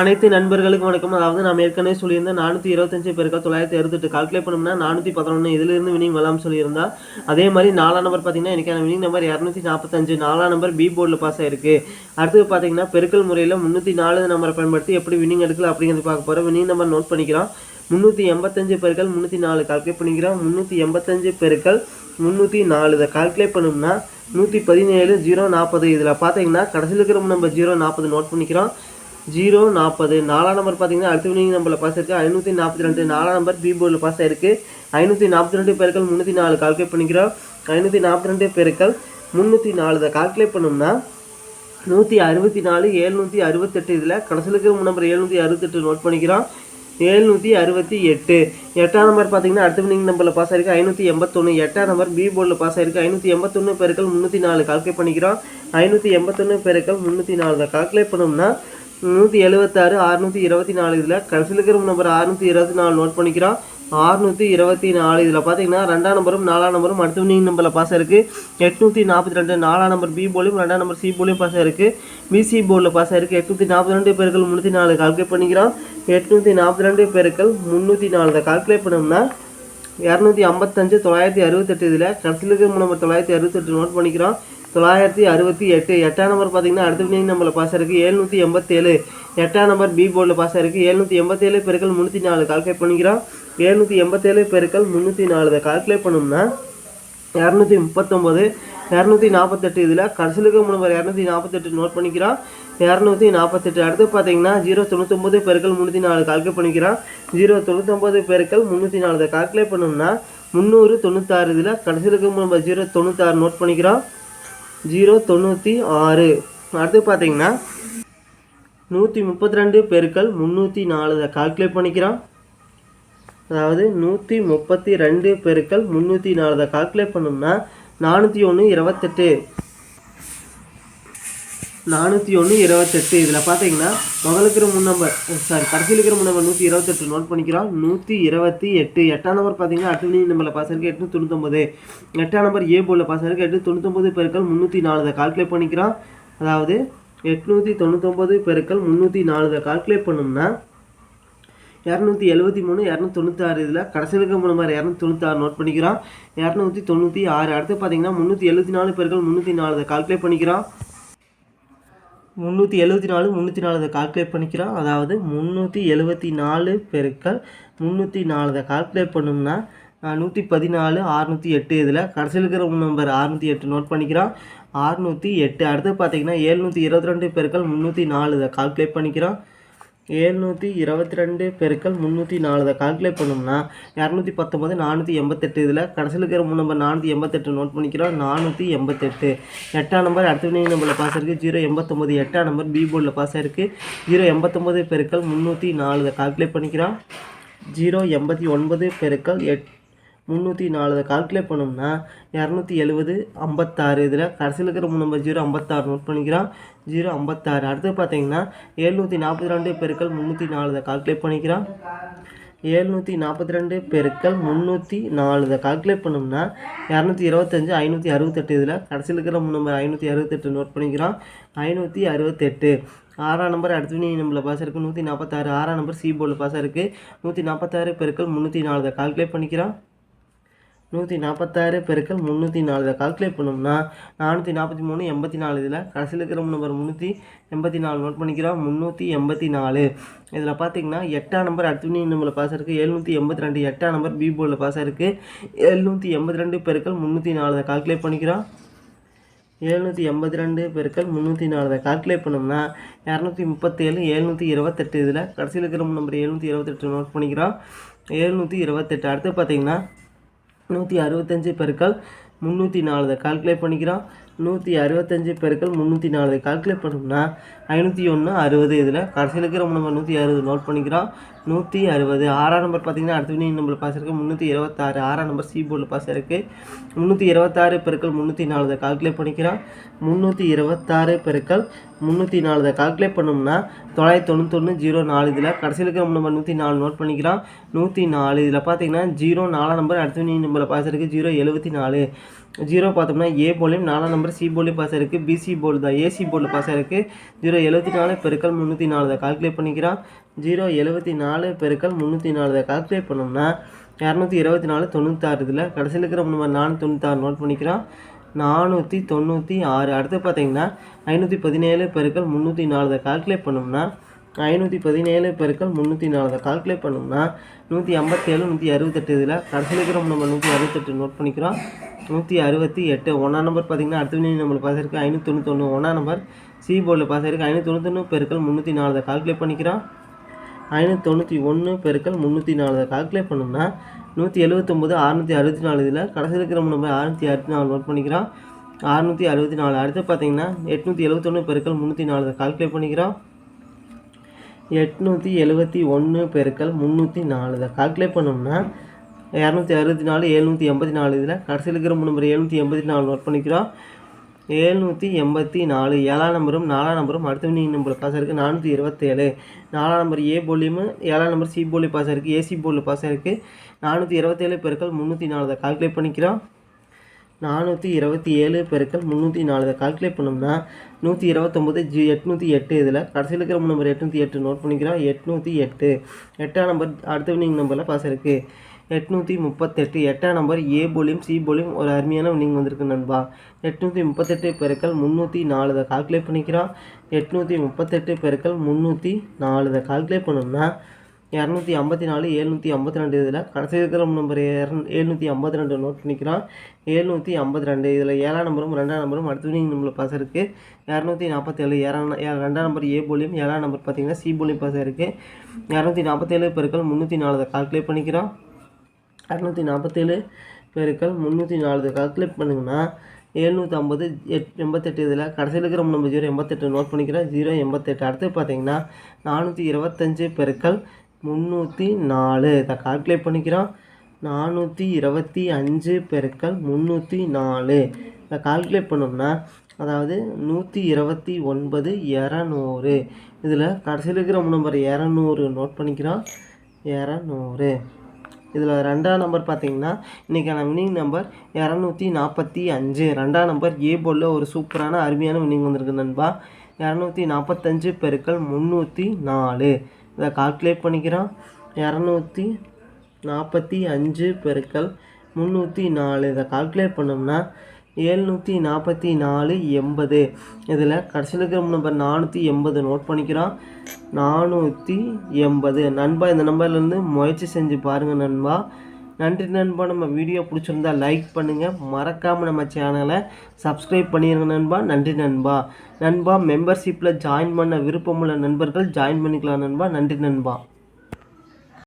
அனைத்து நண்பர்களுக்கும் வணக்கம். அதாவது நாம் ஏற்கனவே சொல்லியிருந்தேன் நானூற்றி இருபத்தஞ்சு பேருக்கா தொள்ளாயிரத்தி அறுபத்தெட்டு கால்குலேட் பண்ணோம்னா நானூற்றி பதினொன்று இதிலிருந்து வினிங் வரலாம்னு சொல்லியிருந்தா. அதே மாதிரி நாலாம் நம்பர் பார்த்தீங்கன்னா எனக்கான வினிங் நம்பர் இரநூத்தி நாற்பத்தஞ்சு. நாலாம் நம்பர் பி போர்டில் பாஸ் ஆயிருக்கு. அடுத்தது பார்த்தீங்கன்னா பெருக்கல் முறையில் முந்நூற்றி நாலு நம்பரை பயன்படுத்தி எப்படி வினிங் எடுக்கலாம் அப்படிங்கிறது பார்க்க போகிறோம் வினிங் நம்பர் நோட் பண்ணிக்கிறோம். முந்நூற்றி எண்பத்தஞ்சு பெருக்கள் முந்நூற்றி நாலு கால்குலேட் பண்ணிக்கிறோம். முந்நூற்றி எண்பத்தஞ்சு பெருக்கல் முந்நூற்றி நாலு இதை கால்குலேட் பண்ணோம்னா நூற்றி பதினேழு ஜீரோ நாற்பது இதில் பார்த்தீங்கன்னா கடைசியில் இருக்கிற நம்ம ஜீரோ நாற்பது நோட் பண்ணிக்கிறோம். ஜீரோ நாற்பது நாலாம் நம்பர் பார்த்தீங்கன்னா அடுத்த வினிங் நம்பரில் பாஸ் இருக்குது ஐநூற்றி நாற்பத்தி ரெண்டு. நாலாம் நம்பர் பி போர்டில் பாஸ் ஆயிருக்கு. ஐநூற்றி நாற்பத்தி ரெண்டு பேருக்கள் முந்நூற்றி நாலு கால்குலேட் பண்ணிக்கிறோம். ஐநூற்றி நாற்பத்தி ரெண்டு பேருக்கள் முந்நூற்றி நாலு இதை கால்குலேட் பண்ணோம்னா நூற்றி அறுபத்தி நாலு ஏழ்நூற்றி அறுபத்தெட்டு இதில் கடைசியில் இருக்கிற நம்பர் எழுநூற்றி அறுபத்தெட்டு நோட் பண்ணிக்கிறோம். ஏழ்நூற்றி அறுபத்தி எட்டு. எட்டாம் நம்பர் பார்த்தீங்கன்னா அடுத்த வினிங் நம்பரில் பாஸ் ஆயிருக்கு. ஐநூற்றி எண்பத்தொன்று எட்டாம் நம்பர் பி போர்டில் பாஸ் ஆயிருக்கு. ஐநூற்றி எண்பத்தொன்று பேருக்கள் முந்நூற்றி நாலு கால்குலேட் பண்ணிக்கிறோம். ஐநூற்றி எண்பத்தொன்று பேருக்கள் முந்நூற்றி நாலு கால்குலேட் பண்ணோம்னா நூற்றி எழுபத்தாறு அறுநூற்றி இருபத்தி நாலு இதில் கடைசியில் இருக்கிற நம்பர் அறுநூற்றி இருபத்தி நாலு நோட் பண்ணிக்கிறோம். அறுநூற்றி இருபத்தி நாலு இதில் பார்த்தீங்கன்னா ரெண்டாம் நம்பரும் நாலாம் நம்பரும் அடுத்த வினிங் நம்பரில் பாஸ் இருக்குது எட்நூற்றி நாற்பத்தி ரெண்டு நாலாம் நம்பர் பி போலியும் ரெண்டாம் நம்பர் சி போலியும் பாஸ் இருக்குது பிசி போர்டில் பாஸ் இருக்குது எட்நூற்றி நாற்பத்தி ரெண்டு பேருக்கள் முந்நூற்றி நாலு கால்குலேட் பண்ணிக்கிறோம். எட்நூற்றி நாற்பத்தி ரெண்டு பேருக்கள் முந்நூற்றி நாலு இதை கால்குலேட் பண்ணோம்னா இரநூத்தி ஐம்பத்தஞ்சு தொள்ளாயிரத்தி அறுபத்தெட்டு இதில் கடைசியில் இருக்கிற நம்பர் தொள்ளாயிரத்தி அறுபத்தெட்டு நோட் பண்ணிக்கிறோம். தொள்ளாயிரத்தி அறுபத்தி எட்டு எட்டாம் நம்பர் பார்த்தீங்கன்னா அடுத்த வினிங் நம்பரில் பாஸ் இருக்குது எழுநூற்றி எண்பத்தேழு. எட்டாம் நம்பர் பி போர்டில் பாஸ் இருக்குது எழுநூற்றி எண்பத்தேழு பெருக்கள் முந்நூற்றி நாலு கால்குலேட் பண்ணிக்கிறோம். எழுநூற்றி எண்பத்தேழு பெருக்கள் முந்நூற்றி நாலு. இதை கால்குலேட் பண்ணோம்னா இரநூத்தி முப்பத்தொம்போது இரநூத்தி நாற்பத்தெட்டு இதில் கடைசிலுக்கு நம்பர் இரநூத்தி நாற்பத்தெட்டு நோட் பண்ணிக்கிறோம். இரநூத்தி நாற்பத்தெட்டு. அடுத்து பார்த்தீங்கன்னா ஜீரோ தொண்ணூத்தொம்பது பெருக்கள் முந்நூற்றி நாலு கால்குலேட் பண்ணிக்கிறோம். ஜீரோ தொண்ணூத்தொம்பது பெருக்கள் முந்நூற்றி நாலு. இதை கால்குலேட் பண்ணோம்னா முந்நூறு தொண்ணூத்தாறு இதில் கடைசிலுக்கு நம்பர் ஜீரோ தொண்ணூத்தாறு நோட் பண்ணிக்கிறோம். ஜீரோ தொண்ணூற்றி ஆறு. அடுத்து பார்த்தீங்கன்னா நூற்றி முப்பத்தி ரெண்டு பெருக்கள் முந்நூற்றி நாலு அதை கால்குலேட் பண்ணிக்கிறோம். அதாவது நூற்றி முப்பத்தி ரெண்டு பெருக்கள் முந்நூற்றி நாலு அதை கால்குலேட் பண்ணோம்னா நானூற்றி ஒன்று இருபத்தெட்டு. நானூற்றி ஒன்று இருபத்தெட்டு இதில் பார்த்தீங்கன்னா முதல் இருக்கிற முன் நம்பர் சாரி கடைசியில் இருக்கிற முன் நம்பர் நூற்றி இருபத்தெட்டு நோட் பண்ணிக்கிறோம். நூற்றி இருபத்தி எட்டு. எட்டாம் நம்பர் பார்த்தீங்கன்னா அட்டனி நம்பரில் பாஸ் இருக்குது எட்நூற்றி தொண்ணூத்தொம்பது எட்டாம் நம்பர் ஏ போர்டில் பாஸ் இருக்குது எட்டு தொண்ணூத்தொம்பது பெருக்கள் முந்நூற்றி நாலு இதை கால்குலேட் பண்ணிக்கிறோம். அதாவது எட்நூற்றி தொண்ணூத்தொம்பது பெருக்கள் முந்நூற்றி நாலு இதை கால்குலேட் பண்ணோம்னா இரநூத்தி எழுபத்தி மூணு இரநூத்தி தொண்ணூத்தாறு இதில் கடைசியில் இருக்க மூணு மாதிரி இரநூத்தி தொண்ணூத்தாறு நோட் பண்ணிக்கிறோம். இரநூத்தி தொண்ணூற்றி ஆறு. அடுத்து பார்த்தீங்கன்னா முந்நூற்றி எழுபத்தி நாலு பெருக்கள் முந்நூற்றி நாலு இதை கால்குலேட் பண்ணிக்கிறோம். முந்நூற்றி எழுபத்தி நாலு முந்நூற்றி நாலு அதை கால்குலேட் பண்ணிக்கிறோம். அதாவது முந்நூற்றி எழுபத்தி நாலு பெருக்கள் முந்நூற்றி நாலு அதை கால்குலேட் பண்ணோம்னா நூற்றி பதினாலு அறுநூற்றி எட்டு இதில் கடைசியில் இருக்கிற நம்பர் அறுநூற்றி எட்டு நோட் பண்ணிக்கிறோம். அறுநூற்றி எட்டு அடுத்து பார்த்தீங்கன்னா ஏழ்நூற்றி இருபத்தி ரெண்டு பெருக்கள் முந்நூற்றி நாலு இதை கால்குலேட் பண்ணிக்கிறோம். ஏழ்நூற்றி இருபத்தி ரெண்டு பெருக்கள் முந்நூற்றி நாலு. அதை கால்குலேட் பண்ணோம்னா இரநூத்தி பத்தொம்பது நானூற்றி எண்பத்தெட்டு. இதில் கடைசியில் இருக்கிற மூணு நம்பர் நானூற்றி எண்பத்தெட்டு நோட் பண்ணிக்கிறோம். நானூற்றி எண்பத்தெட்டு. எட்டாம் நம்பர் அடுத்த வினிங் நம்பரில் பாஸ் இருக்குது ஜீரோ எண்பத்தொம்பது எட்டாம் நம்பர் பி போர்டில் பாஸ் ஆயிருக்கு. ஜீரோ எண்பத்தொம்பது பெருக்கள் முந்நூற்றி நாலு. இதை கால்குலேட் பண்ணிக்கிறோம். ஜீரோ எண்பத்தி ஒன்பது பெருக்கள் எட் முந்நூற்றி நாலு கால்குலேட் பண்ணோம்னா இரநூத்தி எழுபது ஐம்பத்தாறு. இதில் கடைசியில் இருக்கிற மூணு நம்பர் ஜீரோ ஐம்பத்தாறு நோட் பண்ணிக்கிறான் ஜீரோ ஐம்பத்தாறு. அடுத்து பார்த்தீங்கன்னா எழுநூற்றி நாற்பத்தி ரெண்டு பெருக்கள் முந்நூற்றி நாலு இதை கால்குலேட் பண்ணிக்கிறான் ஏழ்நூற்றி நாற்பத்தி ரெண்டு பெருக்கள் முந்நூற்றி நாலு இதை கால்குலேட் பண்ணோம்னா இரநூத்தி இருபத்தஞ்சு ஐநூற்றி அறுபத்தெட்டு. இதில் கடைசியில் இருக்கிற மூணு நம்பர் ஐநூற்றி அறுபத்தெட்டு நோட் பண்ணிக்கிறோம். ஐநூற்றி அறுபத்தெட்டு. ஆறாம் நம்பர் அடுத்து வினி நம்பரில் பாஸ் இருக்குது நூற்றி நாற்பத்தாறு. ஆறாம் நம்பர் சி போர்டில் பாஸ் இருக்குது நூற்றி நாற்பத்தாறு பெருக்கள் முந்நூற்றி நாலு இதை கால்குலேட் பண்ணிக்கிறோம். நூற்றி நாற்பத்தாறு பெருக்கள் முந்நூற்றி நாலு. இதை கால்குலேட் பண்ணோம்னா நானூற்றி நாற்பத்தி மூணு எண்பத்தி நாலு. இதில் கடைசியில் இருக்கிற நம்பர் முந்நூற்றி எண்பத்தி நாலு நோட் பண்ணிக்கிறோம். முந்நூற்றி எண்பத்தி நாலு. இதில் பார்த்தீங்கன்னா எட்டாம் நம்பர் அடுத்து நம்பரில் பாஸ் இருக்குது எழுநூற்றி எண்பத்தி ரெண்டு. எட்டாம் நம்பர் பி போர்டில் பாஸ் இருக்குது எழுநூற்றி எண்பத்தி ரெண்டு பெருக்கள் முந்நூற்றி நாலு. இதை கால்குலேட் பண்ணிக்கிறோம். எழுநூற்றி எண்பத்தி ரெண்டு பெருக்கள் முந்நூற்றி நாலு. இதை கால்குலேட் பண்ணோம்னா இரநூத்தி முப்பத்தேழு எழுநூற்றி இருபத்தெட்டு. இதில் கடைசியில் இருக்கிற நம்பர் எழுநூற்றி இருபத்தெட்டு நோட் பண்ணிக்கிறோம். எழுநூற்றி இருபத்தெட்டு. அடுத்து பார்த்தீங்கன்னா நூற்றி அறுபத்தஞ்சு பெருக்கள் முந்நூற்றி நாலு இதை கால்குலேட் பண்ணிக்கிறோம். நூற்றி அறுபத்தஞ்சு பெருக்கள் முந்நூற்றி நாலு. கால்குலேட் பண்ணோம்னா ஐநூற்றி ஒன்று அறுபது. இதில் கடைசியில் இருக்கிற நம்ம நூற்றி அறுபது. நோட் பண்ணிக்கிறோம். நூற்றி அறுபது. ஆறாம் நம்பர் பார்த்தீங்கன்னா அடுத்த நம்பர் பாஸ் இருக்குது முந்நூற்றி இருபத்தாறு. ஆறாம் நம்பர் சி போர்டில் பாஸ் இருக்குது முந்நூற்றி இருபத்தாறு பெருக்கள் முந்நூற்றி நாலு. கால்குலேட் பண்ணிக்கிறோம். முந்நூற்றி இருபத்தாறு பெருக்கள் முந்நூற்றி நாலு. கால்குலேட் பண்ணோம்னா தொள்ளாயிரத்தி தொண்ணூத்தொன்று ஜீரோ நாலு. இதில் கடைசியில் இருக்கிற நம்ம நூற்றி நாலு. நோட் பண்ணிக்கிறோம். நூற்றி நாலு. இதில் பார்த்தீங்கன்னா ஜீரோ நாலாம் நம்பர் அடுத்த நம்பரில் பாஸ் இருக்குது ஜீரோ எழுபத்தி நாலு. ஜீரோ பார்த்தோம்னா ஏ போலையும் நாலாம் நம்பர் நம்பர் சி போர்ட்லேயும் பாஸ் இருக்குது பிசி போர்டு தான். ஏசி போர்டில் பாஸ் இருக்குது ஜீரோ எழுபத்தி நாலு பெருக்கள் முந்நூற்றி நாலு தான் கால்குலேட் பண்ணிக்கிறான். ஜீரோ எழுபத்தி நாலு பெருக்கள் முந்நூற்றி நாலு தான் கால்குலேட் பண்ணோம்னா இரநூத்தி இருபத்தி நாலு தொண்ணூத்தாறு இதில் கடைசியில் இருக்கிற நம்ம நானூற்றி தொண்ணூத்தாறு நோட் பண்ணிக்கிறான். நானூற்றி தொண்ணூற்றி ஆறு. அடுத்து பார்த்தீங்கன்னா ஐநூற்றி பதினேழு பெருக்கள் முந்நூற்றி நாலு தான் கால்குலேட் பண்ணோம்னா ஐநூற்றி பதினேழு பெருக்கள் முந்நூற்றி நாலு தான் கால்குலேட் பண்ணோம்னா நூற்றி ஐம்பத்தேழு நூற்றி அறுபத்தெட்டு இதில் கடைசியில் இருக்கிற நம்ம நூற்றி அறுபத்தெட்டு நோட் பண்ணிக்கிறோம் நூற்றி அறுபத்தி எட்டு. ஒன்றாம் நம்பர் பார்த்தீங்கன்னா அடுத்த வினி நம்மளுக்கு பாஸ் இருக்குது ஐநூற்றி தொண்ணூத்தொன்று ஒன்றாம் நம்பர் சி போர்டில் பாஸ் இருக்குது ஐநூற்றி தொண்ணூத்தொன்று பெருக்கள் முந்நூற்றி நாலு கால்குலேட் பண்ணிக்கிறோம். ஐநூற்றி தொண்ணூற்றி ஒன்று பெருக்கள் முந்நூற்றி நாலு கால்குலேட் பண்ணோம்னா நூற்றி எழுபத்தொம்போது அறுநூற்றி அறுபத்தி நாலு இதில் கடைசியில் இருக்கிற நம்பர் அறுநூற்றி அறுபத்தி நாலு நோட் பண்ணிக்கிறோம். அறுநூற்றி அறுபத்தி நாலு. அடுத்து பார்த்தீங்கன்னா எட்நூற்றி எழுபத்தொன்று பெருக்கள் முந்நூற்றி நாலு கால்குலேட் பண்ணிக்கிறோம். எட்நூற்றி எழுபத்தி ஒன்று பெருக்கள் முந்நூற்றி நாலு கால்குலேட் பண்ணோம்னா இரநூத்தி அறுபத்தி நாலு எழுநூற்றி எண்பத்தி நாலு இதில் கடைசியில் இருக்கிற நம்பர் எழுநூற்றி எண்பத்தி நாலு நோட் பண்ணிக்கிறோம். எழுநூற்றி எண்பத்தி நாலு ஏழாம் நம்பரும் நாலாம் நம்பரும் அடுத்த வினிங் நம்பர் பாஸ் இருக்குது நானூற்றி இருபத்தேழு. நாலாம் நம்பர் ஏ போலியும் ஏழாம் நம்பர் சி போலி பாஸ் இருக்குது ஏசி போலில் பாஸ் இருக்குது நானூற்றி இருபத்தேழு பெருக்கல் முந்நூற்றி நாலு கால்குலேட் பண்ணிக்கிறோம். நானூற்றி இருபத்தி ஏழு பெருக்கள் முந்நூற்றி நாலு. இதை கால்குலேட் பண்ணோம்னா நூற்றி இருபத்தொம்போது ஜி எட்நூற்றி எட்டு. இதில் கடைசியில் இருக்கிற நம்பர் எட்நூற்றி எட்டு நோட் பண்ணிக்கிறோம். எட்நூற்றி எட்டு. எட்டாம் நம்பர் அடுத்த வினிங் நம்பரில் பாஸ் இருக்குது எட்நூற்றி முப்பத்தெட்டு. எட்டாம் நம்பர் ஏ போலியும் சி போலியும் ஒரு அருமையான வினிங் வந்திருக்கு நண்பா. எட்நூற்றி முப்பத்தெட்டு பெருக்கள் முந்நூற்றி நாலு. இதை கால்குலேட் பண்ணிக்கிறோம். எட்நூற்றி முப்பத்தெட்டு பெருக்கள் முந்நூற்றி நாலு. இதை கால்குலேட் பண்ணோம்னா இரநூத்தி ஐம்பத்தி நாலு எழுநூற்றி ஐம்பத்தி ரெண்டு. இதில் கடைசி இருக்கிற நம்பர் எழுநூற்றி ஐம்பத்தி ரெண்டு நோட் பண்ணிக்கிறோம் எழுநூற்றி ஐம்பத்தி ரெண்டு. இதில் ஏழாம் நம்பரும் ரெண்டாம் நம்பரும் அடுத்த வினிங் நம்பரில் பாஸ் இருக்குது இரநூத்தி நாற்பத்தேழு ஏழாம் ரெண்டாம் நம்பர் ஏ போலியும் ஏழாம் நம்பர் பார்த்தீங்கன்னா சி போலியும் பாஸ் இருக்குது இரநூத்தி நாற்பத்தேழு பெருக்கள் முந்நூற்றி நாலு கால்குலேட் பண்ணிக்கிறோம். இரநூத்தி நாற்பத்தேழு பெருக்கள் முந்நூற்றி நாலு கால்குலேட் பண்ணுங்கன்னா எழுநூற்றி ஐம்பது எட் எண்பத்தெட்டு இதில் கடைசியில் இருக்கிற நம்ம ஜீரோ எண்பத்தெட்டு நோட் பண்ணிக்கிறோம். ஜீரோ எண்பத்தெட்டு. அடுத்து பார்த்தீங்கன்னா நானூற்றி இருபத்தஞ்சு பெருக்கள் முந்நூற்றி நாலு. இதை கால்குலேட் பண்ணிக்கிறோம். நானூற்றி இருபத்தி அஞ்சு பெருக்கள் முந்நூற்றி நாலு. இதை கால்குலேட் பண்ணோம்னா அதாவது நூற்றி இருபத்தி ஒன்பது இரநூறு. இதில் கடைசியில் இருக்கிற நம்பர் இரநூறு நோட் பண்ணிக்கிறோம். இரநூறு. இதில் ரெண்டாம் நம்பர் பார்த்தீங்கன்னா இன்றைக்கான வினிங் நம்பர் இரநூத்தி நாற்பத்தி அஞ்சு. ரெண்டாம் நம்பர் ஏ போலில் ஒரு சூப்பரான அருமையான வினிங் வந்திருக்கு நண்பா. இரநூத்தி நாற்பத்தஞ்சு பெருக்கள் முந்நூற்றி நாலு. இதை கால்குலேட் பண்ணிக்கிறோம். இரநூத்தி நாற்பத்தி அஞ்சு பெருக்கள் முந்நூற்றி நாலு. இதை கால்குலேட் பண்ணோம்னா ஏழ்நூற்றி நாற்பத்தி நாலு எண்பது. இதில் கடைசியில் இருக்கிற நம்பர் நானூற்றி எண்பது நோட் பண்ணிக்கிறோம். நானூற்றி எண்பது. நண்பா இந்த நம்பர்லேருந்து முயற்சி செஞ்சு பாருங்கள் நண்பா. நன்றி நண்பா. நம்ம வீடியோ பிடிச்சிருந்தா லைக் பண்ணுங்கள் மறக்காமல் நம்ம சேனலை சப்ஸ்கிரைப் பண்ணிடுங்க நண்பா. நன்றி நண்பா. நண்பா மெம்பர்ஷிப்பில் ஜாயின் பண்ண விருப்பமுள்ள நண்பர்கள் ஜாயின் பண்ணிக்கலாம் நண்பா. நன்றி நண்பா.